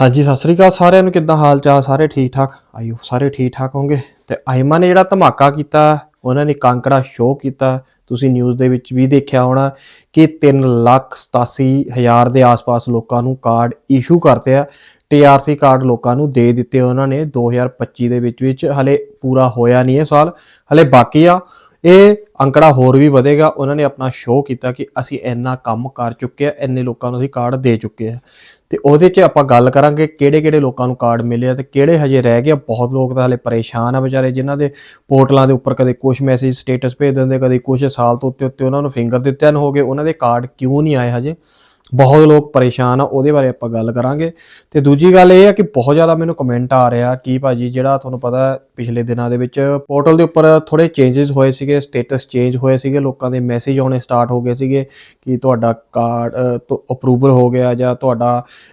ਹਾਂਜੀ, ਸਤਿ ਸ੍ਰੀ ਅਕਾਲ ਸਾਰਿਆਂ ਨੂੰ। ਕਿੱਦਾਂ ਹਾਲ ਚਾਲ? ਸਾਰੇ ਠੀਕ ਠਾਕ? ਆਇਓ, ਸਾਰੇ ਠੀਕ ਠਾਕ ਹੋਗੇ ਤੇ ਆਇਮਾ ਨੇ ਜਿਹੜਾ ਧਮਾਕਾ ਕੀਤਾ, ਉਹਨਾਂ ਨੇ ਕਾਂਕੜਾ ਸ਼ੋਅ ਕੀਤਾ। ਤੁਸੀਂ ਨਿਊਜ਼ ਦੇ ਵਿੱਚ ਵੀ ਦੇਖਿਆ ਹੋਣਾ ਕਿ 387000 ਦੇ ਆਸ-ਪਾਸ ਲੋਕਾਂ ਨੂੰ ਕਾਰਡ ਇਸ਼ੂ ਕਰਤੇ ਆ। ਟੀਆਰਸੀ ਕਾਰਡ ਲੋਕਾਂ ਨੂੰ ਦੇ ਦਿੱਤੇ ਉਹਨਾਂ ਨੇ। 2025 ਦੇ ਵਿੱਚ ਵਿੱਚ ਹਲੇ ਪੂਰਾ ਹੋਇਆ ਨਹੀਂ ਇਹ ਸਾਲ। ਹਲੇ ਬਾਕੀ ਆ। ਇਹ ਅੰਕੜਾ ਹੋਰ ਵੀ ਵਧੇਗਾ। ਉਹਨਾਂ ਨੇ ਆਪਣਾ ਸ਼ੋਅ ਕੀਤਾ ਕਿ ਅਸੀਂ ਇੰਨਾ ਕੰਮ ਕਰ ਚੁੱਕੇ ਆ, ਇੰਨੇ ਲੋਕਾਂ ਨੂੰ ਅਸੀਂ ਕਾਰਡ ਦੇ ਚੁੱਕੇ ਆ। ਤੇ ਉਹਦੇ 'ਚ ਆਪਾਂ ਗੱਲ ਕਰਾਂਗੇ ਕਿਹੜੇ ਕਿਹੜੇ ਲੋਕਾਂ ਨੂੰ ਕਾਰਡ ਮਿਲੇ ਆ ਤੇ ਕਿਹੜੇ ਹਜੇ ਰਹਿ ਗਏ ਆ। ਬਹੁਤ ਲੋਕ ਤਾਂ ਹਲੇ ਪਰੇਸ਼ਾਨ ਆ ਵਿਚਾਰੇ, ਜਿਨ੍ਹਾਂ ਦੇ ਪੋਰਟਲਾਂ ਦੇ ਉੱਪਰ ਕਦੇ ਕੁਝ ਮੈਸੇਜ ਸਟੇਟਸ ਭੇਜ ਦਿੰਦੇ, ਕਦੇ ਕੁਝ ਸਾਲ ਤੋਂ ਉੱਤੇ ਉੱਤੇ ਉਹਨਾਂ ਨੂੰ ਫਿੰਗਰ ਦਿੱਤਿਆਂ ਨੂੰ ਹੋ ਗਏ, ਉਹਨਾਂ ਦੇ ਕਾਰਡ ਕਿਉਂ ਨਹੀਂ ਆਏ ਹਜੇ? ਬਹੁਤ ਲੋਕ ਪਰੇਸ਼ਾਨ ਆ, ਉਹਦੇ ਬਾਰੇ ਆਪਾਂ ਗੱਲ ਕਰਾਂਗੇ। ਤੇ ਦੂਜੀ ਗੱਲ ਇਹ ਆ ਕਿ ਬਹੁਤ ਜ਼ਿਆਦਾ ਮੈਨੂੰ ਕਮੈਂਟ ਆ ਰਿਹਾ ਕਿ ਭਾਜੀ ਜਿਹੜਾ ਤੁਹਾਨੂੰ ਪਤਾ ਪਿਛਲੇ ਦਿਨਾਂ ਦੇ ਵਿੱਚ ਪੋਰਟਲ ਦੇ ਉੱਪਰ ਥੋੜੇ ਚੇਂਜਸ ਹੋਏ ਸੀਗੇ ਸਟੇਟਸ ਚੇਂਜ ਹੋਏ ਸੀਗੇ, ਲੋਕਾਂ ਦੇ ਮੈਸੇਜ ਆਉਣੇ ਸਟਾਰਟ ਹੋ ਗਏ ਸੀਗੇ ਕਿ ਤੁਹਾਡਾ ਕਾਰਡ ਅਪਰੂਵਲ ਹੋ ਗਿਆ ਜਾਂ ਤੁਹਾਡਾ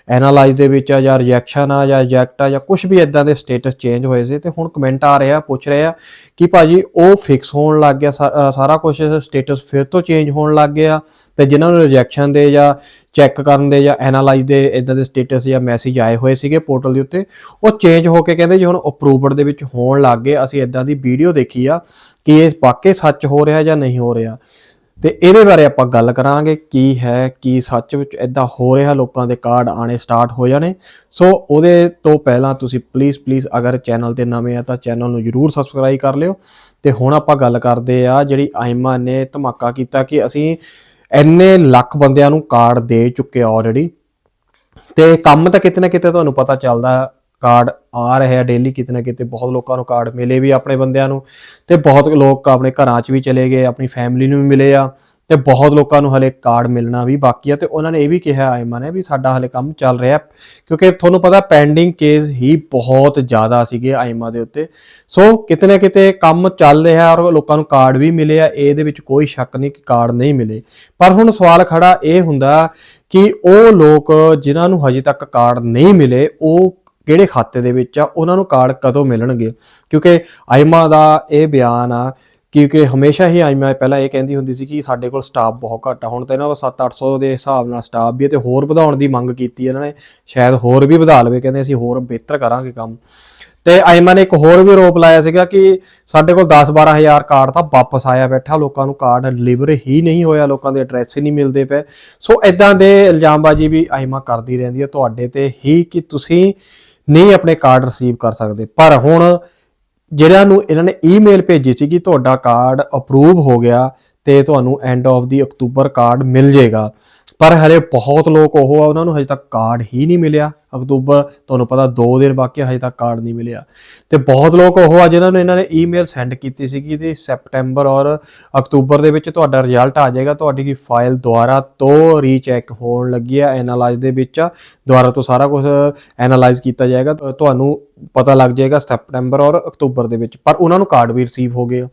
ਐਨਾਲਾਈਜ਼ ਦੇ ਵਿੱਚ ਆ ਜਾਂ ਰਿਜੈਕਸ਼ਨ ਆ ਜਾਂ ਰਿਜੈਕਟ ਆ ਜਾਂ ਕੁਝ ਵੀ ਇਦਾਂ ਦੇ ਸਟੇਟਸ ਚੇਂਜ ਹੋਏ ਸੀ ਤੇ ਹੁਣ ਕਮੈਂਟ ਆ ਰਿਹਾ, ਪੁੱਛ ਰਿਹਾ ਕਿ ਭਾਜੀ ਉਹ ਫਿਕਸ ਹੋਣ ਲੱਗ ਗਿਆ ਸਾ- ਸਾਰਾ ਕੁਝ ਸਟੇਟਸ ਫਿਰ ਤੋਂ ਚੇਂਜ ਹੋਣ ਲੱਗ ਗਿਆ ਤੇ ਜਿਨ੍ਹਾਂ ਨੂੰ ਰਿਜੈਕਸ਼ਨ ਦੇ ਜਾਂ ਚੈੱਕ ਕਰਨ ਦੇ ਜਾਂ ਐਨਾਲਾਈਜ਼ ਦੇ ਇਦਾਂ ਦੇ ਸਟੇਟਸ ਜਾਂ ਮੈਸੇਜ ਆਏ ਹੋਏ ਸੀਗੇ ਪੋਰਟਲ ਦੇ ਉੱਤੇ, ਉਹ ਚੇਂਜ ਹੋ ਕੇ ਕਹਿੰਦੇ ਜੀ ਹੁਣ ਅਪਰੂਵਡ ਦੇ ਵਿੱਚ ਹੋਣ ਲੱਗ ਗਏ, ਅਸੀਂ ਇਦਾਂ ਦੀ ਵੀਡੀਓ ਦੇਖੀ ਆ ਕਿ ਇਹ ਵਾਕਈ ਸੱਚ ਹੋ ਰਿਹਾ ਜਾਂ ਨਹੀਂ ਹੋ ਰਿਹਾ। ਤੇ ਇਹਦੇ ਬਾਰੇ ਆਪਾਂ ਗੱਲ ਕਰਾਂਗੇ ਕੀ ਹੈ, ਕੀ ਸੱਚ ਵਿੱਚ ਇਦਾਂ ਹੋ ਰਿਹਾ, ਲੋਕਾਂ ਦੇ ਕਾਰਡ ਆਣੇ ਸਟਾਰਟ ਹੋ ਜਾਣੇ। ਸੋ ਉਹਦੇ ਤੋਂ ਪਹਿਲਾਂ ਤੁਸੀਂ ਪਲੀਜ਼ ਪਲੀਜ਼ ਅਗਰ ਚੈਨਲ ਤੇ ਨਵੇਂ ਆ ਤਾਂ ਚੈਨਲ ਨੂੰ ਜਰੂਰ ਸਬਸਕ੍ਰਾਈਬ ਕਰ ਲਿਓ। ਤੇ ਹੁਣ ਆਪਾਂ ਗੱਲ ਕਰਦੇ ਆ ਜਿਹੜੀ ਆਇਮਾ ਨੇ ਧਮਾਕਾ ਕੀਤਾ ਕਿ ਅਸੀਂ ਇੰਨੇ ਲੱਖ ਬੰਦਿਆਂ ਨੂੰ ਕਾਰਡ ਦੇ ਚੁੱਕੇ ਆਲਰੇਡੀ ਤੇ ਕੰਮ ਤਾਂ ਕਿਤੇ ਨਾ ਕਿਤੇ ਤੁਹਾਨੂੰ ਪਤਾ ਚੱਲਦਾ ਕਾਰਡ ਆ ਰਿਹਾ ਡੇਲੀ ਕਿਤੇ ਨਾ ਕਿਤੇ, ਬਹੁਤ ਲੋਕਾਂ ਨੂੰ ਕਾਰਡ ਮਿਲੇ ਵੀ ਆਪਣੇ ਬੰਦਿਆਂ ਨੂੰ। ਤੇ ਬਹੁਤ ਲੋਕ ਆਪਣੇ ਘਰਾਂ 'ਚ ਵੀ ਚਲੇ ਗਏ, ਆਪਣੀ ਫੈਮਿਲੀ ਨੂੰ ਵੀ ਮਿਲੇ ਆ। ਤੇ ਬਹੁਤ ਲੋਕਾਂ ਨੂੰ ਹਲੇ ਕਾਰਡ ਮਿਲਣਾ ਵੀ ਬਾਕੀ ਆ ਤੇ ਉਹਨਾਂ ਨੇ ਇਹ ਵੀ ਕਿਹਾ ਆਇਮਾ ਨੇ ਵੀ ਸਾਡਾ ਹਲੇ ਕੰਮ ਚੱਲ ਰਿਹਾ ਕਿਉਂਕਿ ਤੁਹਾਨੂੰ ਪਤਾ ਪੈਂਡਿੰਗ ਕੇਸ ਹੀ ਬਹੁਤ ਜ਼ਿਆਦਾ ਸੀਗੇ ਆਇਮਾ ਦੇ ਉੱਤੇ। ਸੋ ਕਿਤੇ ਨਾ ਕਿਤੇ ਕੰਮ ਚੱਲ ਰਿਹਾ ਔਰ ਲੋਕਾਂ ਨੂੰ ਕਾਰਡ ਵੀ ਮਿਲੇ ਆ, ਇਹਦੇ ਵਿੱਚ ਕੋਈ ਸ਼ੱਕ ਨਹੀਂ ਕਿ ਕਾਰਡ ਨਹੀਂ ਮਿਲੇ। ਪਰ ਹੁਣ ਸਵਾਲ ਖੜਾ ਇਹ ਹੁੰਦਾ ਕਿ ਉਹ ਲੋਕ ਜਿਨ੍ਹਾਂ ਨੂੰ ਹਜੇ ਤੱਕ ਕਾਰਡ ਨਹੀਂ ਮਿਲੇ, ਉਹ ਕਿਹੜੇ ਖਾਤੇ ਦੇ ਵਿੱਚ ਆ, ਉਹਨਾਂ ਨੂੰ ਕਾਰਡ ਕਦੋਂ ਮਿਲਣਗੇ? ਕਿਉਂਕਿ ਆਇਮਾ ਦਾ ਇਹ ਬਿਆਨ ਆ ਕਿਉਂਕਿ ਹਮੇਸ਼ਾ ਹੀ ਆਈਮਾ ਪਹਿਲਾਂ ਇਹ ਕਹਿੰਦੀ ਹੁੰਦੀ ਸੀ ਕਿ ਸਾਡੇ ਕੋਲ ਸਟਾਫ ਬਹੁਤ ਘੱਟ ਆ। ਹੁਣ ਤਾਂ ਇਹਨਾਂ ਕੋਲ 7-800 ਦੇ ਹਿਸਾਬ ਨਾਲ ਸਟਾਫ ਵੀ ਹੈ ਤੇ ਹੋਰ ਵਧਾਉਣ ਦੀ ਮੰਗ ਕੀਤੀ ਇਹਨਾਂ ਨੇ। ਸ਼ਾਇਦ ਹੋਰ ਵੀ ਵਧਾ ਲਵੇ, ਕਹਿੰਦੇ ਅਸੀਂ ਹੋਰ ਬਿਹਤਰ ਕਰਾਂਗੇ ਕੰਮ। ਤੇ ਆਈਮਾ ਨੇ ਇੱਕ ਹੋਰ ਵੀ ਆਰੋਪ ਲਾਇਆ ਸੀਗਾ ਕਿ ਸਾਡੇ ਕੋਲ 10-12000 ਕਾਰਡ ਤਾਂ ਵਾਪਸ ਆਇਆ ਬੈਠਾ, ਲੋਕਾਂ ਨੂੰ ਕਾਰਡ ਡਿਲੀਵਰ ਹੀ ਨਹੀਂ ਹੋਇਆ, ਲੋਕਾਂ ਦੇ ਐਡਰੈਸ ਹੀ ਨਹੀਂ ਮਿਲਦੇ ਪਏ। ਸੋ ਇਦਾਂ ਦੇ ਇਲਜ਼ਾਮਬਾਜ਼ੀ ਵੀ ਆਈਮਾ ਕਰਦੀ ਰਹਿੰਦੀ ਹੈ। ਤੁਹਾਡੇ ਤੇ ਹੀ ਕਿ ਤੁਸੀਂ ਨਹੀਂ ਆਪਣੇ ਕਾਰਡ ਰਿਸੀਵ ਕਰ ਸਕਦੇ। ਪਰ ਹੁਣ ਜਿਹੜਾ ਨੂੰ ਇਹਨਾਂ ਨੇ ਈਮੇਲ ਭੇਜੀ ਸੀ ਕਿ ਤੁਹਾਡਾ ਕਾਰਡ ਅਪਰੂਵ ਹੋ ਗਿਆ ਤੇ ਤੁਹਾਨੂੰ ਐਂਡ ਆਫ ਦੀ ਅਕਤੂਬਰ ਕਾਰਡ ਮਿਲ ਜਾਏਗਾ। ਪਰ ਹਲੇ ਬਹੁਤ ਲੋਕ ਉਹ ਆ, ਉਹਨਾਂ ਨੂੰ ਹਜੇ ਤੱਕ ਕਾਰਡ ਹੀ ਨਹੀਂ ਮਿਲਿਆ। ਅਕਤੂਬਰ, ਤੁਹਾਨੂੰ ਪਤਾ 2 ਦਿਨ ਬਾਕੀ ਹਜੇ ਤੱਕ ਕਾਰਡ ਨਹੀਂ ਮਿਲਿਆ। ਤੇ ਬਹੁਤ ਲੋਕ ਉਹ ਆ, ਜਿਨ੍ਹਾਂ ਨੂੰ ਇਹਨਾਂ ਨੇ ਈਮੇਲ ਸੈਂਡ ਕੀਤੀ ਸੀਗੀ ਕਿ ਤੇ ਸੈਪਟੈਂਬਰ ਔਰ ਅਕਤੂਬਰ ਦੇ ਵਿੱਚ ਤੁਹਾਡਾ ਰਿਜ਼ਲਟ ਆ ਜਾਏਗਾ। ਤੁਹਾਡੀ ਕੀ ਫਾਈਲ ਦੁਬਾਰਾ ਤੋਂ ਰੀਚੈਕ ਹੋਣ ਲੱਗੀ ਆ ਐਨਾਲਾਈਜ਼ ਦੇ ਵਿੱਚ। ਆ। ਦੁਬਾਰਾ ਤੋਂ ਸਾਰਾ ਕੁਝ ਐਨਾਲਾਈਜ਼ ਕੀਤਾ ਜਾਏਗਾ। ਤੁਹਾਨੂੰ ਪਤਾ ਲੱਗ ਜਾਏਗਾ ਸੈਪਟੈਂਬਰ ਔਰ ਅਕਤੂਬਰ ਦੇ ਵਿੱਚ। ਪਰ ਉਹਨਾਂ ਨੂੰ ਕਾਰਡ ਵੀ ਰਿਸੀਵ ਹੋ ਗਏ ਆ।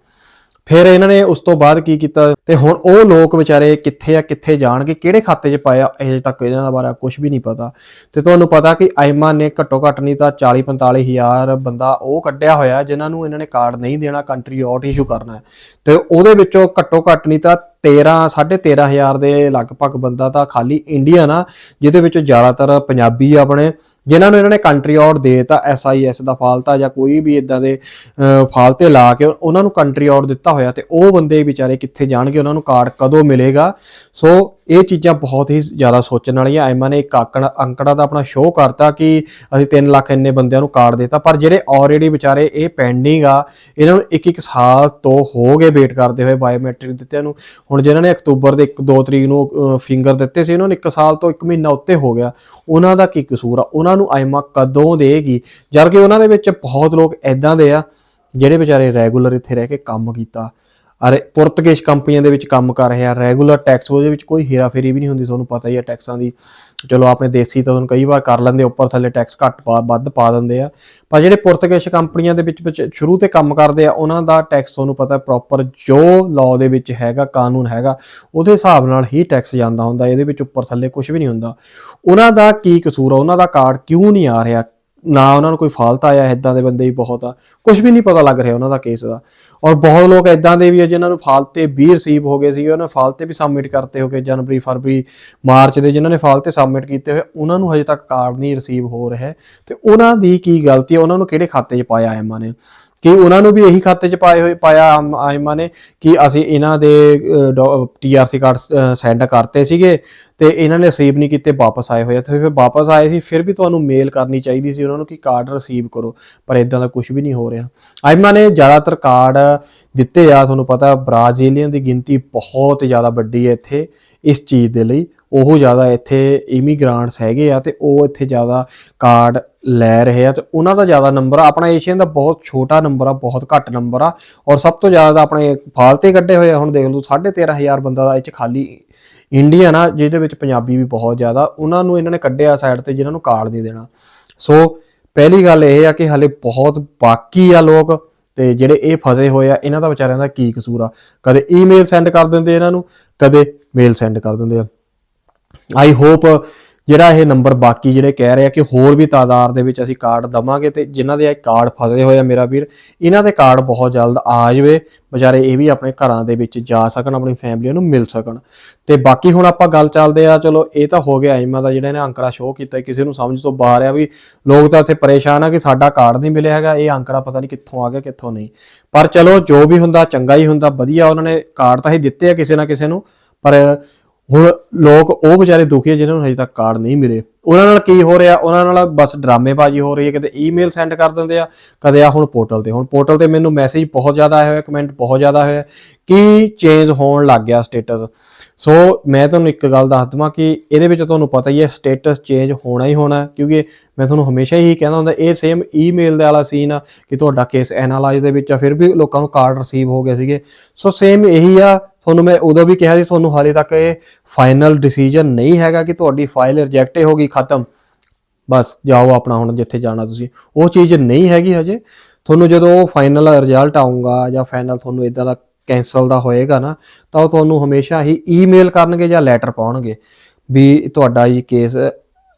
ਫਿਰ ਇਹਨਾਂ ਨੇ ਉਸ ਤੋਂ ਬਾਅਦ ਕੀ ਕੀਤਾ ਤੇ ਹੁਣ ਉਹ ਲੋਕ ਵਿਚਾਰੇ ਕਿੱਥੇ ਆ, ਕਿੱਥੇ ਜਾਣਗੇ, ਕਿਹੜੇ ਖਾਤੇ 'ਚ ਪਾਇਆ, ਅਜੇ ਤੱਕ ਇਹਨਾਂ ਦਾ ਬਾਰੇ ਕੁਝ ਵੀ ਨਹੀਂ ਪਤਾ। ਤੇ ਤੁਹਾਨੂੰ ਪਤਾ ਕਿ ਆਇਮਾ ਨੇ ਘੱਟੋ ਘੱਟ ਨਹੀਂ ਤਾਂ 40 45 ਹਜ਼ਾਰ ਬੰਦਾ ਉਹ ਕੱਢਿਆ ਹੋਇਆ, ਜਿਨ੍ਹਾਂ ਨੂੰ ਇਹਨਾਂ ਨੇ ਕਾਰਡ ਨਹੀਂ ਦੇਣਾ, ਕੰਟਰੀ ਆਊਟ ਇਸ਼ੂ ਕਰਨਾ ਹੈ। ਤੇ ਉਹਦੇ ਵਿੱਚੋਂ ਘੱਟੋ ਘੱਟ ਨਹੀਂ ਤਾਂ 13 13500 ਹਜ਼ਾਰ ਦੇ ਲਗਭਗ ਬੰਦਾ ਤਾਂ ਖਾਲੀ ਇੰਡੀਅਨ ਆ ਜਿਹਦੇ ਵਿੱਚ ਜ਼ਿਆਦਾਤਰ ਪੰਜਾਬੀ ਆ ਆਪਣੇ। ਜਿਨ੍ਹਾਂ ਨੂੰ ਇਹਨਾਂ ਨੇ ਕੰਟਰੀ ਆਊਟ ਦੇਤਾ ਐਸਆਈਐਸ ਦਾ ਫਾਲਤਾ ਜਾਂ ਕੋਈ ਵੀ ਇਦਾਂ ਦੇ ਅਹ, ਫਾਲਤੇ ਲਾ ਕੇ ਉਹਨਾਂ ਨੂੰ ਕੰਟਰੀ ਆਊਟ ਦਿੱਤਾ ਹੋਇਆ ਤੇ ਉਹ ਬੰਦੇ ਵਿਚਾਰੇ ਕਿੱਥੇ ਜਾਣਗੇ ਉਹਨਾਂ ਨੂੰ ਕਾਰਡ ਕਦੋਂ ਮਿਲੇਗਾ? ਸੋ ਇਹ ਚੀਜ਼ਾਂ ਬਹੁਤ ਹੀ ਜ਼ਿਆਦਾ ਸੋਚਣ ਵਾਲੀਆਂ। ਐਮਾ ਨੇ ਇੱਕ ਆਕੜਾ ਅੰਕੜਾ ਦਾ ਆਪਣਾ ਸ਼ੋਅ ਕਰਤਾ ਕਿ ਅਸੀਂ 3 ਲੱਖ ਇੰਨੇ ਬੰਦਿਆਂ ਨੂੰ ਕਾਰਡ ਦਿੱਤਾ। ਪਰ ਜਿਹੜੇ ਆਲਰੇਡੀ ਵਿਚਾਰੇ ਇਹ ਪੈਂਡਿੰਗ ਆ, ਇਹਨਾਂ ਨੂੰ ਇੱਕ ਇੱਕ ਸਾਲ ਤੋਂ ਹੋ ਗਏ ਵੇਟ ਕਰਦੇ ਹੋਏ ਬਾਇਓਮੈਟ੍ਰਿਕ ਦਿੱਤਿਆਂ ਨੂੰ। ਹੁਣ ਜਿਨ੍ਹਾਂ ਨੇ ਅਕਤੂਬਰ ਦੇ 1 2 ਤਰੀਕ ਨੂੰ ਫਿੰਗਰ ਦਿੱਤੇ ਸੀ, ਉਹਨਾਂ ਨੂੰ 1 ਸਾਲ ਤੋਂ 1 ਮਹੀਨਾ ਉੱਤੇ ਹੋ ਗਿਆ। ਉਹਨਾਂ ਦਾ ਕੀ ਕਸੂਰ ਆ? ਉਹਨਾਂ ਨੂੰ ਆਇਮਾ ਕਦੋਂ ਦੇਗੀ? ਜਦਕਿ ਉਹਨਾਂ ਦੇ ਵਿੱਚ ਬਹੁਤ ਲੋਕ ਐਦਾਂ ਦੇ ਆ, ਜਿਹੜੇ ਵਿਚਾਰੇ ਰੈਗੂਲਰ ਇੱਥੇ ਰਹਿ ਕੇ ਕੰਮ ਕੀਤਾ। ਅਰੇ ਪੁਰਤਗਾਲ ਕੰਪਨੀਆਂ ਦੇ ਵਿੱਚ ਕੰਮ ਕਰ ਰਹੇ ਆ ਰੈਗੂਲਰ ਟੈਕਸ ਉਹਦੇ ਵਿੱਚ ਕੋਈ ਹੇਰਾਫੇਰੀ ਵੀ ਨਹੀਂ ਹੁੰਦੀ, ਤੁਹਾਨੂੰ ਪਤਾ ਹੀ ਹੈ ਟੈਕਸਾਂ ਦੀ। ਚਲੋ ਆਪਣੇ ਦੇਸੀ ਤਾਂ ਤੁਹਾਨੂੰ ਕਈ ਵਾਰ ਕਰ ਲੈਂਦੇ ਉੱਪਰ ਥੱਲੇ ਟੈਕਸ ਘੱਟ ਪਾ, ਵੱਧ ਪਾ ਦਿੰਦੇ ਆ। ਪਰ ਜਿਹੜੇ ਪੁਰਤਗਾਲ ਕੰਪਨੀਆਂ ਦੇ ਵਿੱਚ ਵਿੱਚ ਸ਼ੁਰੂ ਤੇ ਕੰਮ ਕਰਦੇ ਆ, ਉਹਨਾਂ ਦਾ ਟੈਕਸ ਤੁਹਾਨੂੰ ਪਤਾ ਪ੍ਰੋਪਰ ਜੋ ਲਾਅ ਦੇ ਵਿੱਚ ਹੈਗਾ, ਕਾਨੂੰਨ ਹੈਗਾ, ਉਹਦੇ ਹਿਸਾਬ ਨਾਲ ਹੀ ਟੈਕਸ ਜਾਂਦਾ ਹੁੰਦਾ, ਇਹਦੇ ਵਿੱਚ ਉੱਪਰ ਥੱਲੇ ਕੁਝ ਵੀ ਨਹੀਂ ਹੁੰਦਾ। ਉਹਨਾਂ ਦਾ ਕੀ ਕਸੂਰ ਆ? ਉਹਨਾਂ ਦਾ ਕਾਰਡ ਕਿਉਂ ਨਹੀਂ ਆ ਰਿਹਾ? ਨਾ ਉਹਨਾਂ ਨੂੰ ਕੋਈ ਫਾਲਟ ਆਇਆ ਇਦਾਂ ਦੇ ਬੰਦੇ ਹੀ ਬਹੁਤ ਆ। ਕੁਝ ਵੀ ਨਹੀਂ ਪਤਾ ਲੱਗ ਰਿਹਾ ਉਹਨਾਂ ਦਾ ਕੇਸ ਦਾ। ਔਰ ਬਹੁਤ ਲੋਕ ਇਦਾਂ ਦੇ ਵੀ ਆ ਜਿਨ੍ਹਾਂ ਨੂੰ ਫਾਲਤੇ 20 ਰਿਸੀਵ ਹੋ ਗਏ ਸੀ ਉਹਨਾਂ ਫਾਲਤੇ ਵੀ ਸਬਮਿਟ ਕਰਤੇ ਹੋਗੇ ਜਨਵਰੀ, ਫਰਵਰੀ, ਮਾਰਚ ਦੇ, ਜਿਨ੍ਹਾਂ ਨੇ ਫਾਲਤੇ ਸਬਮਿਟ ਕੀਤੇ ਹੋਏ, ਉਹਨਾਂ ਨੂੰ ਹਜੇ ਤੱਕ ਕਾਰਡ ਨਹੀਂ ਰਿਸੀਵ ਹੋ ਰਿਹਾ। ਹੈ ਤੇ ਉਹਨਾਂ ਦੀ ਕੀ ਗਲਤੀ ਹੈ ਉਹਨਾਂ ਨੂੰ ਕਿਹੜੇ ਖਾਤੇ 'ਚ ਪਾਇਆ ਐਮਾ ਨੇ? ਕਿ ਉਹਨਾਂ ਨੂੰ ਵੀ ਇਹੀ ਖਾਤੇ 'ਚ ਪਾਏ ਹੋਏ ਪਾਇਆ ਆਮ- ਆਇਮਾ ਨੇ ਕਿ ਅਸੀਂ ਇਹਨਾਂ ਦੇ ਟੀਆਰਸੀ ਕਾਰਡ ਸੈਂਡ ਕਰਤੇ ਸੀਗੇ ਤੇ ਇਹਨਾਂ ਨੇ ਰਿਸੀਵ ਨਹੀਂ ਕੀਤੇ, ਵਾਪਸ ਆਏ ਹੋਏ ਆ। ਤੇ ਫਿਰ ਵਾਪਸ ਆਏ ਸੀ, ਫਿਰ ਵੀ ਤੁਹਾਨੂੰ ਮੇਲ ਕਰਨੀ ਚਾਹੀਦੀ ਸੀ ਉਹਨਾਂ ਨੂੰ ਕਿ ਕਾਰਡ ਰਿਸੀਵ ਕਰੋ, ਪਰ ਇਦਾਂ ਦਾ ਕੁਝ ਵੀ ਨਹੀਂ ਹੋ ਰਿਹਾ। ਆਇਮਾ ਨੇ ਜ਼ਿਆਦਾਤਰ ਕਾਰਡ ਦਿੱਤੇ ਆ, ਤੁਹਾਨੂੰ ਪਤਾ ਬ੍ਰਾਜ਼ੀਲੀਅਨ ਦੀ ਗਿਣਤੀ ਬਹੁਤ ਜ਼ਿਆਦਾ ਵੱਡੀ ਹੈ ਇੱਥੇ, ਇਸ ਚੀਜ਼ ਦੇ ਲਈ। ਉਹ ਜ਼ਿਆਦਾ ਇੱਥੇ ਇਮੀਗ੍ਰਾਂਟਸ ਹੈਗੇ ਆ ਤੇ ਉਹ ਇੱਥੇ ਜ਼ਿਆਦਾ ਕਾਰਡ ਲੈ ਰਹੇ ਆ ਤੇ ਉਹਨਾਂ ਦਾ ਜ਼ਿਆਦਾ ਨੰਬਰ ਆ। ਆਪਣਾ ਏਸ਼ੀਅਨ ਦਾ ਬਹੁਤ ਛੋਟਾ ਨੰਬਰ ਆ, ਬਹੁਤ ਘੱਟ ਨੰਬਰ ਆ। ਔਰ ਸਭ ਤੋਂ ਜ਼ਿਆਦਾ ਆਪਣੇ ਫਾਲਤੇ ਕੱਢੇ ਹੋਏ ਆ। ਹੁਣ ਦੇਖ ਲਓ 13500 ਬੰਦਾ ਦਾ ਇਹ ਚ ਖਾਲੀ ਇੰਡੀਅਨ ਆ, ਜਿਹਦੇ ਵਿੱਚ ਪੰਜਾਬੀ ਵੀ ਬਹੁਤ ਜ਼ਿਆਦਾ। ਉਹਨਾਂ ਨੂੰ ਇਹਨਾਂ ਨੇ ਕੱਢਿਆ ਸਾਈਡ ਤੇ ਜਿਨ੍ਹਾਂ ਨੂੰ ਕਾਰਡ ਨਹੀਂ ਦੇਣਾ। ਸੋ ਪਹਿਲੀ ਗੱਲ ਇਹ ਆ ਕਿ ਹਲੇ ਬਹੁਤ ਬਾਕੀ ਆ ਲੋਕ ਤੇ ਜਿਹੜੇ ਇਹ ਫਸੇ ਹੋਏ ਆ, ਇਹਨਾਂ ਦਾ ਵਿਚਾਰਿਆਂ ਦਾ ਕੀ ਕਸੂਰ ਆ? ਕਦੇ ਈਮੇਲ ਸੈਂਡ ਕਰ ਦਿੰਦੇ ਇਹਨਾਂ ਨੂੰ, ਕਦੇ ਮੇਲ ਸੈਂਡ ਕਰ ਦਿੰਦੇ ਆ। ਆਈ ਹੋਪ ਜਿਹੜਾ ਇਹ ਨੰਬਰ ਬਾਕੀ ਜਿਹੜੇ ਕਹਿ ਰਹੇ ਆ ਕਿ ਹੋਰ ਵੀ ਤਾਦਾਦ ਦੇ ਵਿੱਚ ਅਸੀਂ ਕਾਰਡ ਦਵਾਂਗੇ ਤੇ ਜਿਨ੍ਹਾਂ ਦੇ ਇਹ ਕਾਰਡ ਫਸੇ ਹੋਏ ਆ ਮੇਰਾ ਵੀਰ, ਇਹਨਾਂ ਦੇ ਕਾਰਡ ਬਹੁਤ ਜਲਦ ਆ ਜਾਵੇ ਵਿਚਾਰੇ ਇਹ ਵੀ ਆਪਣੇ ਘਰਾਂ ਦੇ ਵਿੱਚ ਜਾ ਸਕਣ, ਆਪਣੀ ਫੈਮਿਲੀ ਨੂੰ ਮਿਲ ਸਕਣ। ਤੇ ਬਾਕੀ ਹੁਣ ਆਪਾਂ ਗੱਲ ਚੱਲਦੇ ਆ, ਚਲੋ ਇਹ ਤਾਂ ਹੋ ਗਿਆ ਆਈਮਾ ਦਾ ਜਿਹੜਾ ਇਹਨੇ ਅੰਕੜਾ ਸ਼ੋਅ ਕੀਤਾ, ਕਿਸੇ ਨੂੰ ਸਮਝ ਤੋਂ ਬਾਹਰ ਆ ਵੀ ਲੋਕ ਤਾਂ ਇੱਥੇ ਪਰੇਸ਼ਾਨ ਆ ਕਿ ਸਾਡਾ ਕਾਰਡ ਨਹੀਂ ਮਿਲਿਆ ਹੈਗਾ, ਇਹ ਅੰਕੜਾ ਪਤਾ ਨਹੀਂ ਕਿੱਥੋਂ ਆ ਗਿਆ, ਕਿੱਥੋਂ ਨਹੀਂ। ਪਰ ਚਲੋ ਜੋ ਵੀ ਹੁੰਦਾ, ਚੰਗਾ ਹੀ ਹੁੰਦਾ, ਵਧੀਆ ਉਹਨਾਂ ਨੇ ਕਾਰਡ ਤਾਂ ਹੀ ਦਿੱਤੇ ਆ ਕਿਸੇ ਨਾ ਕਿਸੇ ਨੂੰ, ਪਰ ਹੁਣ ਲੋਕ ਉਹ ਵਿਚਾਰੇ ਦੁਖੀ ਆ ਜਿਨ੍ਹਾਂ ਨੂੰ ਹਜੇ ਤੱਕ ਕਾਰਡ ਨਹੀਂ ਮਿਲੇ। ਉਹਨਾਂ ਨਾਲ ਕੀ ਹੋ ਰਿਹਾ? ਉਹਨਾਂ ਨਾਲ ਬਸ ਡਰਾਮੇਬਾਜ਼ੀ ਹੋ ਰਹੀ ਹੈ। ਕਦੇ ਈਮੇਲ ਸੈਂਡ ਕਰ ਦਿੰਦੇ ਆ, ਕਦੇ ਆ ਹੁਣ ਪੋਰਟਲ ਤੇ। ਹੁਣ ਪੋਰਟਲ ਤੇ ਮੈਨੂੰ ਮੈਸੇਜ ਬਹੁਤ ਜ਼ਿਆਦਾ ਆਇਆ ਹੋਇਆ ਕਮੈਂਟ ਬਹੁਤ ਜ਼ਿਆਦਾ ਹੋਇਆ। ਕਿ ਚੇਂਜ ਹੋਣ ਲੱਗ ਗਿਆ ਸਟੇਟਸ ਸੋ ਮੈਂ ਤੁਹਾਨੂੰ ਇੱਕ ਗੱਲ ਦੱਸ ਦਵਾਂ ਕਿ ਇਹਦੇ ਵਿੱਚ ਤੁਹਾਨੂੰ ਪਤਾ ਹੀ ਹੈ ਸਟੇਟਸ ਚੇਂਜ ਹੋਣਾ ਹੀ ਹੋਣਾ ਕਿਉਂਕਿ ਮੈਂ ਤੁਹਾਨੂੰ ਹਮੇਸ਼ਾ ਹੀ ਕਹਿੰਦਾ ਹੁੰਦਾ, ਇਹ ਸੇਮ ਈਮੇਲ ਦੇ ਵਾਲਾ ਸੀਨ ਆ ਕਿ ਤੁਹਾਡਾ ਕੇਸ ਐਨਾਲਾਈਜ਼ ਦੇ ਵਿੱਚ ਆ, ਫਿਰ ਵੀ ਲੋਕਾਂ ਨੂੰ ਕਾਰਡ ਰਿਸੀਵ ਹੋ ਗਏ ਸੀਗੇ। ਸੋ ਸੇਮ ਇਹੀ ਆ ਤੁਹਾਨੂੰ ਮੈਂ ਉਦੋਂ ਵੀ ਕਿਹਾ ਸੀ, ਤੁਹਾਨੂੰ ਹਾਲੇ ਤੱਕ ਇਹ ਫਾਈਨਲ ਡਿਸੀਜਨ ਨਹੀਂ ਹੈਗਾ ਕਿ ਤੁਹਾਡੀ ਫਾਈਲ ਰਿਜੈਕਟ ਹੋ ਗਈ, ਖਤਮ। ਬਸ, ਜਾਓ ਆਪਣਾ ਹੁਣ ਜਿੱਥੇ ਜਾਣਾ ਤੁਸੀਂ। ਉਹ ਚੀਜ਼ ਨਹੀਂ ਹੈਗੀ ਹਜੇ। ਤੁਹਾਨੂੰ ਜਦੋਂ ਉਹ ਫਾਈਨਲ ਰਿਜ਼ਲਟ ਆਊਗਾ ਜਾਂ ਫਾਈਨਲ ਤੁਹਾਨੂੰ ਇਦਾਂ ਦਾ ਕੈਨਸਲ ਦਾ ਹੋਏਗਾ ਨਾ, ਤਾਂ ਉਹ ਤੁਹਾਨੂੰ ਹਮੇਸ਼ਾ ਹੀ ਈਮੇਲ ਕਰਨਗੇ ਜਾਂ ਲੈਟਰ ਪਾਉਣਗੇ ਵੀ ਤੁਹਾਡਾ ਇਹ ਕੇਸ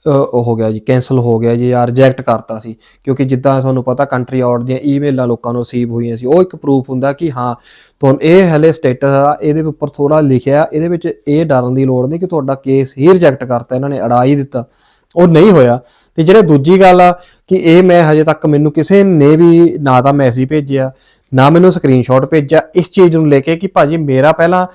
ਉਹ ਹੋ ਗਿਆ ਜੀ ਕੈਨਸਲ ਹੋ ਗਿਆ ਜੀ ਜਾਂ ਰਿਜੈਕਟ ਕਰਤਾ ਸੀ। ਕਿਉਂਕਿ ਜਿੱਦਾਂ ਤੁਹਾਨੂੰ ਪਤਾ ਕੰਟਰੀ ਆਊਟ ਦੀਆਂ ਈਮੇਲਾਂ ਲੋਕਾਂ ਨੂੰ ਰਿਸੀਵ ਹੋਈਆਂ ਸੀ, ਉਹ ਇੱਕ ਪ੍ਰੂਫ ਹੁੰਦਾ ਕਿ ਹਾਂ, ਤੁਹਾਨੂੰ ਇਹ ਹਲੇ ਸਟੇਟਸ ਆ, ਇਹਦੇ ਉੱਪਰ ਥੋੜਾ ਲਿਖਿਆ, ਇਹਦੇ ਵਿੱਚ ਇਹ ਡਰਨ ਦੀ ਲੋੜ ਨਹੀਂ ਕਿ ਤੁਹਾਡਾ ਕੇਸ ਹੀ ਰਿਜੈਕਟ ਕਰਤਾ, ਇਹਨਾਂ ਨੇ ਅੜਾ ਹੀ ਦਿੱਤਾ। ਉਹ ਨਹੀਂ ਹੋਇਆ। ਤੇ ਜਿਹੜੇ ਦੂਜੀ ਗੱਲ ਆ ਕਿ ਇਹ ਮੈਂ ਹਜੇ ਤੱਕ ਮੈਨੂੰ ਕਿਸੇ ਨੇ ਵੀ ਨਾ ਤਾਂ ਮੈਸੇਜ ਭੇਜਿਆ ਨਾ ਮੈਨੂੰ ਸਕਰੀਨਸ਼ਾਟ ਭੇਜਿਆ। ਇਸ ਚੀਜ਼ ਨੂੰ ਲੈ ਕੇ ਕਿ ਭਾਜੀ ਮੇਰਾ ਪਹਿਲਾਂ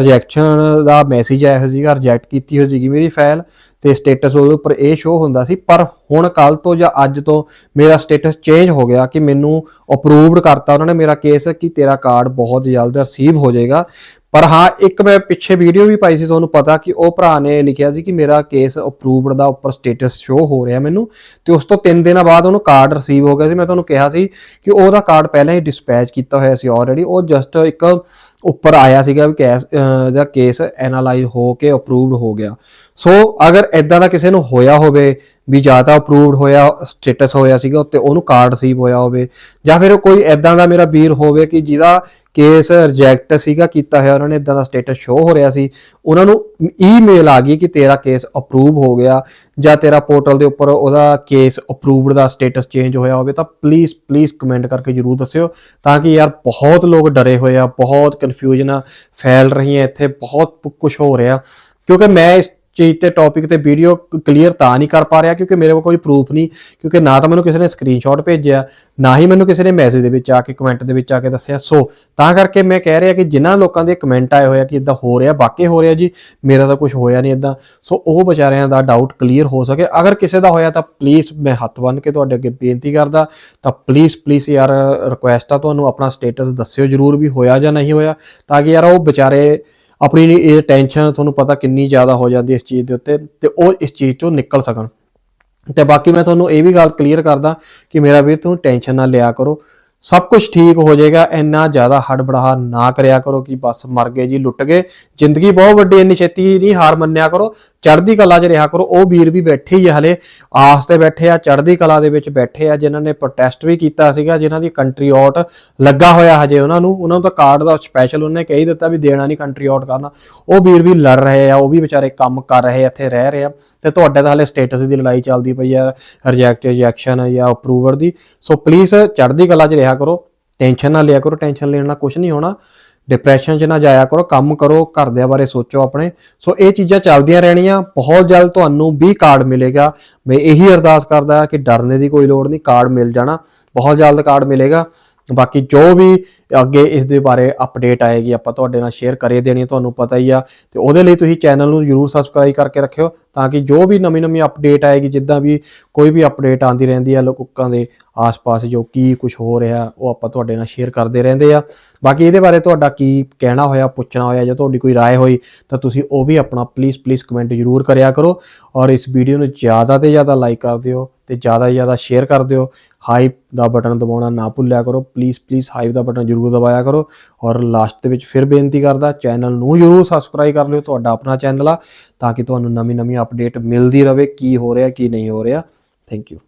ਰਿਜੈਕਸ਼ਨ ਦਾ ਮੈਸੇਜ ਆਇਆ ਹੋਇਆ ਸੀਗਾ ਰਿਜੈਕਟ ਕੀਤੀ ਹੋਈ ਸੀਗੀ ਮੇਰੀ ਫਾਈਲ ਤੇ ਸਟੇਟਸ ਉਹਦੇ ਉੱਪਰ ਇਹ ਸ਼ੋ ਹੁੰਦਾ ਸੀ। ਪਰ ਹੁਣ ਕੱਲ ਤੋਂ ਜਾਂ ਅੱਜ ਤੋਂ ਮੇਰਾ ਸਟੇਟਸ ਚੇਂਜ ਹੋ ਗਿਆ ਕਿ ਮੈਨੂੰ ਅਪਰੂਵਡ ਕਰਤਾ ਉਹਨਾਂ ਨੇ ਮੇਰਾ ਕੇਸ ਕਿ ਤੇਰਾ ਕਾਰਡ ਬਹੁਤ ਜਲਦ ਰਿਸੀਵ ਹੋ ਜਾਏਗਾ। ਪਰ ਹਾਂ ਇੱਕ ਮੈਂ ਪਿੱਛੇ ਵੀਡੀਓ ਵੀ ਪਾਈ ਸੀ ਤੁਹਾਨੂੰ ਪਤਾ ਕਿ ਉਹ ਭਰਾ ਨੇ ਲਿਖਿਆ ਸੀ ਕਿ ਮੇਰਾ ਕੇਸ ਅਪਰੂਵਡ ਦਾ ਉੱਪਰ ਸਟੇਟਸ ਸ਼ੋ ਹੋ ਰਿਹਾ ਮੈਨੂੰ ਤੇ ਉਸ ਤੋਂ 3 ਦਿਨਾਂ ਬਾਅਦ ਉਹਨੂੰ ਕਾਰਡ ਰਿਸੀਵ ਹੋ ਗਿਆ ਸੀ। ਮੈਂ ਤੁਹਾਨੂੰ ਕਿਹਾ ਸੀ ਕਿ ਉਹਦਾ ਕਾਰਡ ਪਹਿਲਾਂ ਹੀ ਡਿਸਪੈਚ ਕੀਤਾ ਹੋਇਆ ਸੀ ਆਲਰੇਡੀ ਉਹ ਜਸਟ ਇੱਕ ਉੱਪਰ ਆਇਆ ਸੀਗਾ ਵੀ ਕੇਸ ਅਹ, ਦਾ ਕੇਸ ਐਨਾਲਾਈਜ਼ ਹੋ ਕੇ ਅਪਰੂਵਡ ਹੋ ਗਿਆ। ਸੋ ਅਗਰ ਐਦਾਂ ਦਾ ਕਿਸੇ ਨੂੰ ਹੋਇਆ ਹੋਵੇ ਵੀ ਜ਼ਿਆਦਾ ਅਪਰੂਵਡ ਹੋਇਆ ਸਟੇਟਸ ਹੋਇਆ ਸੀਗਾ, ਉੱਤੇ ਉਹਨੂੰ ਕਾਰਡ ਰਿਸੀਵ ਹੋਇਆ ਹੋਵੇ, ਜਾਂ ਫਿਰ ਕੋਈ ਐਦਾਂ ਦਾ ਮੇਰਾ ਵੀਰ ਹੋਵੇ ਕਿ ਜਿਹਦਾ ਕੇਸ ਰਿਜੈਕਟ ਸੀਗਾ, ਕੀਤਾ ਹੋਇਆ, ਉਹਨਾਂ ਨੇ ਇਦਾਂ ਦਾ ਸਟੇਟਸ ਸ਼ੋ ਹੋ ਰਿਹਾ ਸੀ, ਉਹਨਾਂ ਨੂੰ ਈਮੇਲ ਆ ਗਈ ਕਿ ਤੇਰਾ ਕੇਸ ਅਪਰੂਵ ਹੋ ਗਿਆ, ਜਾਂ ਤੇਰਾ ਪੋਰਟਲ ਦੇ ਉੱਪਰ ਉਹਦਾ ਕੇਸ ਅਪਰੂਵਡ ਦਾ ਸਟੇਟਸ ਚੇਂਜ ਹੋਇਆ ਹੋਵੇ, ਤਾਂ ਪਲੀਜ਼ ਪਲੀਜ਼ ਕਮੈਂਟ ਕਰਕੇ ਜਰੂਰ ਦੱਸਿਓ, ਤਾਂ ਕਿ ਯਾਰ ਬਹੁਤ ਲੋਕ ਡਰੇ ਹੋਏ ਆ, ਬਹੁਤ ਕਨਫਿਊਜ਼ਨ ਫੈਲ ਰਹੀਆਂ ਇੱਥੇ, ਬਹੁਤ ਕੁਝ ਹੋ ਰਿਹਾ, ਕਿਉਂਕਿ ਮੈਂ ਇਸ ਚੀਜ਼ ਤੇ ਟੌਪਿਕ ਤੇ ਵੀਡੀਓ ਕਲੀਅਰ ਤਾਂ ਨਹੀਂ ਕਰ ਪਾ ਰਿਹਾ ਕਿਉਂਕਿ ਮੇਰੇ ਕੋਲ ਕੋਈ ਪ੍ਰੂਫ ਨਹੀਂ, ਕਿਉਂਕਿ ਨਾ ਤਾਂ ਮੈਨੂੰ ਕਿਸੇ ਨੇ ਸਕਰੀਨਸ਼ਾਟ ਭੇਜਿਆ, ਨਾ ਹੀ ਮੈਨੂੰ ਕਿਸੇ ਨੇ ਮੈਸੇਜ ਦੇ ਵਿੱਚ ਆ ਕੇ ਕਮੈਂਟ ਦੇ ਵਿੱਚ ਆ ਕੇ ਦੱਸਿਆ। ਸੋ ਤਾਂ ਕਰਕੇ ਮੈਂ ਕਹਿ ਰਿਹਾ ਕਿ ਜਿਨ੍ਹਾਂ ਲੋਕਾਂ ਦੇ ਕਮੈਂਟ ਆਏ ਹੋਏ ਆ ਕਿ ਇਦਾਂ ਹੋ ਰਿਹਾ, ਵਾਕਈ ਹੋ ਰਿਹਾ ਜੀ, ਮੇਰਾ ਤਾਂ ਕੁਝ ਹੋਇਆ ਨਹੀਂ ਇਦਾਂ ਸੋ ਉਹ ਵਿਚਾਰਿਆਂ ਦਾ ਡਾਊਟ ਕਲੀਅਰ ਹੋ ਸਕੇ। ਅਗਰ ਕਿਸੇ ਦਾ ਹੋਇਆ ਤਾਂ ਪਲੀਜ਼ ਮੈਂ ਹੱਥ ਬੰਨ੍ਹ ਕੇ ਤੁਹਾਡੇ ਅੱਗੇ ਬੇਨਤੀ ਕਰਦਾ, ਤਾਂ ਪਲੀਜ਼ ਪਲੀਜ਼ ਯਾਰ ਰਿਕੁਐਸਟ ਆ ਤੁਹਾਨੂੰ ਆਪਣਾ ਸਟੇਟਸ ਦੱਸਿਓ ਜਰੂਰ ਵੀ ਹੋਇਆ ਜਾਂ ਨਹੀਂ ਹੋਇਆ, ਤਾਂ ਕਿ ਯਾਰ ਉਹ ਵਿਚਾਰੇ ਆਪਣੀ ਇਹ ਟੈਨਸ਼ਨ ਤੁਹਾਨੂੰ ਪਤਾ ਕਿੰਨੀ ਜ਼ਿਆਦਾ ਹੋ ਜਾਂਦੀ ਇਸ ਚੀਜ਼ ਦੇ ਉੱਤੇ ਤੇ ਉਹ ਇਸ ਚੀਜ਼ ਚੋਂ ਨਿਕਲ ਸਕਣ। ਤੇ ਬਾਕੀ ਮੈਂ ਤੁਹਾਨੂੰ ਇਹ ਵੀ ਗੱਲ ਕਲੀਅਰ ਕਰਦਾ ਕਿ ਮੇਰਾ ਵੀਰ ਤੁਹਾਨੂੰ ਟੈਨਸ਼ਨ ਨਾ ਲਿਆ ਕਰੋ। ਸਭ ਕੁਝ ਠੀਕ ਹੋ ਜਾਏਗਾ, ਇੰਨਾ ਜ਼ਿਆਦਾ ਹੜਬੜਾਹਾ ਨਾ ਕਰਿਆ ਕਰੋ ਕਿ ਬਸ ਮਰ ਗਏ ਜੀ, ਲੁੱਟ ਗਏ। ਜ਼ਿੰਦਗੀ ਬਹੁਤ ਵੱਡੀ ਇੰਨੀ ਛੇਤੀ ਨਹੀਂ ਹਾਰ ਮੰਨਿਆ ਕਰੋ। ਚੜ੍ਹਦੀ ਕਲਾ 'ਚ ਰਿਹਾ ਕਰੋ, ਉਹ ਵੀਰ ਵੀ ਬੈਠੇ ਹੀ ਆ ਹਲੇ, ਆਸ ਤੇ ਬੈਠੇ ਆ, ਚੜ੍ਹਦੀ ਕਲਾ ਦੇ ਵਿੱਚ ਬੈਠੇ ਆ, ਜਿਨ੍ਹਾਂ ਨੇ ਪ੍ਰੋਟੈਸਟ ਵੀ ਕੀਤਾ ਸੀਗਾ, ਜਿਨ੍ਹਾਂ ਦੀ ਕੰਟਰੀ ਆਊਟ ਲੱਗਾ ਹੋਇਆ ਹਜੇ ਉਹਨਾਂ ਨੂੰ ਉਹਨਾਂ ਨੂੰ ਤਾਂ ਕਾਰਡ ਦਾ ਸਪੈਸ਼ਲ ਉਹਨੇ ਕਹੀ ਦਿੱਤਾ ਵੀ ਦੇਣਾ ਨਹੀਂ ਕੰਟਰੀ ਆਊਟ ਕਰਨਾ। ਉਹ ਵੀਰ ਵੀ ਲੜ ਰਹੇ ਆ, ਉਹ ਵੀ ਵਿਚਾਰੇ ਕੰਮ ਕਰ ਰਹੇ ਆ, ਇੱਥੇ ਰਹਿ ਰਹੇ ਆ, ਤੇ ਤੁਹਾਡੇ ਤਾਂ ਹਲੇ ਸਟੇਟਸ ਦੀ ਲੜਾਈ ਚੱਲਦੀ ਪਈ ਆ ਰਿਜੈਕਟ ਰਿਜੈਕਸ਼ਨ ਜਾਂ ਅਪਰੂਵਰ ਦੀ। ਸੋ ਪਲੀਜ਼ ਚੜ੍ਹਦੀ ਕਲਾ 'ਚ ਰਿਹਾ ਕਰੋ ਟੈਨਸ਼ਨ ਨਾ ਲਿਆ ਕਰੋ ਟੈਨਸ਼ਨ ਲੈਣ ਨਾਲ ਕੁਝ ਨਹੀਂ ਹੋਣਾ। ਡਿਪਰੈਸ਼ਨ 'ਚ ਨਾ ਜਾਇਆ ਕਰੋ, ਕੰਮ ਕਰੋ, ਘਰਦਿਆਂ ਬਾਰੇ ਸੋਚੋ ਆਪਣੇ। ਸੋ ਇਹ ਚੀਜ਼ਾਂ ਚੱਲਦੀਆਂ ਰਹਿਣੀਆਂ, ਬਹੁਤ ਜਲਦ ਤੁਹਾਨੂੰ ਵੀ ਕਾਰਡ ਮਿਲੇਗਾ। ਮੈਂ ਇਹੀ ਅਰਦਾਸ ਕਰਦਾ ਕਿ ਡਰਨੇ ਦੀ ਕੋਈ ਲੋੜ ਨਹੀਂ ਕਾਰਡ ਮਿਲ ਜਾਣਾ, ਬਹੁਤ ਜਲਦ ਕਾਰਡ ਮਿਲੇਗਾ। ਬਾਕੀ ਜੋ ਵੀ ਅੱਗੇ ਇਸ ਦੇ ਬਾਰੇ ਅਪਡੇਟ ਆਏਗੀ ਆਪਾਂ ਤੁਹਾਡੇ ਨਾਲ ਸ਼ੇਅਰ ਕਰੇ ਦੇਣੀ ਹੈ, ਤੁਹਾਨੂੰ ਪਤਾ ਹੀ ਆ ਤੇ ਉਹਦੇ ਲਈ ਤੁਸੀਂ ਚੈਨਲ ਨੂੰ ਜਰੂਰ ਸਬਸਕ੍ਰਾਈਬ ਕਰਕੇ ਰੱਖਿਓ ਤਾਂ ਕਿ ਜੋ ਵੀ ਨਵੀਂ ਨਵੀਂ ਅਪਡੇਟ ਆਏਗੀ ਜਿੱਦਾਂ ਵੀ ਕੋਈ ਵੀ ਅਪਡੇਟ ਆਉਂਦੀ ਰਹਿੰਦੀ ਆ ਲੋਕਾਂ ਦੇ ਆਸ-ਪਾਸ ਜੋ ਕੀ ਕੁਝ ਹੋ ਰਿਹਾ ਉਹ ਆਪਾਂ ਤੁਹਾਡੇ ਨਾਲ ਸ਼ੇਅਰ ਕਰਦੇ ਰਹਿੰਦੇ ਆ ਬਾਕੀ ਇਹਦੇ ਬਾਰੇ ਤੁਹਾਡਾ ਕੀ ਕਹਿਣਾ ਹੋਇਆ ਪੁੱਛਣਾ ਹੋਇਆ ਜਾਂ ਤੁਹਾਡੀ ਕੋਈ رائے ਹੋਈ ਤਾਂ ਤੁਸੀਂ ਉਹ ਵੀ ਆਪਣਾ ਪਲੀਜ਼ ਪਲੀਜ਼ ਕਮੈਂਟ ਜਰੂਰ ਕਰਿਆ ਕਰੋ ਔਰ ਇਸ ਵੀਡੀਓ ਨੂੰ ਜ਼ਿਆਦਾ ਤੇ ਜ਼ਿਆਦਾ ਲਾਈਕ ਕਰ ਦਿਓ ਤੇ ਜ਼ਿਆਦਾ ਤੋਂ ਜ਼ਿਆਦਾ ਸ਼ੇਅਰ ਕਰ ਦਿਓ ਹਾਈਪ ਦਾ ਬਟਨ ਦਬਾਉਣਾ ਨਾ ਭੁੱਲਿਆ ਕਰੋ ਪਲੀਜ਼ ਪਲੀਜ਼ ਹਾਈਪ ਦਾ ਬਟਨ ਜਰੂਰ ਦਬਾਇਆ ਕਰੋ ਔਰ ਲਾਸਟ ਦੇ ਵਿੱਚ ਫਿਰ ਬੇਨਤੀ ਕਰਦਾ, ਚੈਨਲ ਨੂੰ ਜਰੂਰ ਸਬਸਕ੍ਰਾਈਬ ਕਰ ਲਿਓ, ਤੁਹਾਡਾ ਆਪਣਾ ਚੈਨਲ ਆ, ਤਾਂ ਕਿ ਤੁਹਾਨੂੰ ਨਵੀਂ ਨਵੀਂ ਅਪਡੇਟ ਮਿਲਦੀ ਰਹੇ ਕੀ ਹੋ ਰਿਹਾ, ਕੀ ਨਹੀਂ ਹੋ ਰਿਹਾ। Thank you